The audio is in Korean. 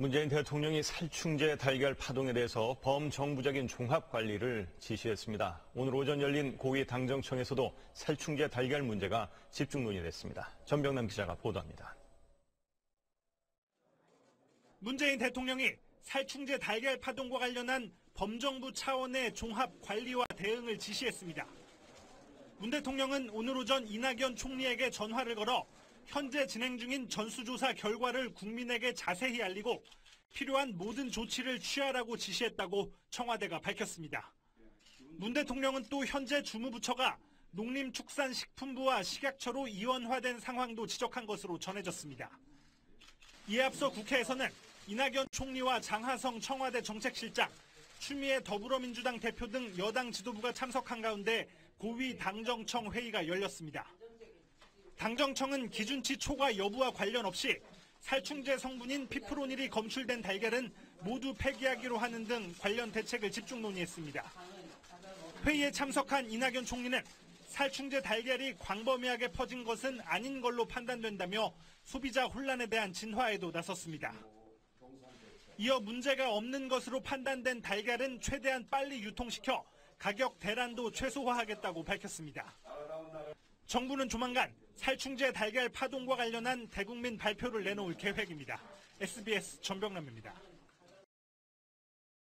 문재인 대통령이 살충제 달걀 파동에 대해서 범정부적인 종합 관리를 지시했습니다. 오늘 오전 열린 고위 당정청에서도 살충제 달걀 문제가 집중 논의됐습니다. 전병남 기자가 보도합니다. 문재인 대통령이 살충제 달걀 파동과 관련한 범정부 차원의 종합 관리와 대응을 지시했습니다. 문 대통령은 오늘 오전 이낙연 총리에게 전화를 걸어 현재 진행 중인 전수조사 결과를 국민에게 자세히 알리고 필요한 모든 조치를 취하라고 지시했다고 청와대가 밝혔습니다. 문 대통령은 또 현재 주무부처가 농림축산식품부와 식약처로 이원화된 상황도 지적한 것으로 전해졌습니다. 이에 앞서 국회에서는 이낙연 총리와 장하성 청와대 정책실장, 추미애 더불어민주당 대표 등 여당 지도부가 참석한 가운데 고위 당정청 회의가 열렸습니다. 당정청은 기준치 초과 여부와 관련 없이 살충제 성분인 피프로닐이 검출된 달걀은 모두 폐기하기로 하는 등 관련 대책을 집중 논의했습니다. 회의에 참석한 이낙연 총리는 살충제 달걀이 광범위하게 퍼진 것은 아닌 걸로 판단된다며 소비자 혼란에 대한 진화에도 나섰습니다. 이어 문제가 없는 것으로 판단된 달걀은 최대한 빨리 유통시켜 가격 대란도 최소화하겠다고 밝혔습니다. 정부는 조만간 살충제 달걀 파동과 관련한 대국민 발표를 내놓을 계획입니다. SBS 전병남입니다.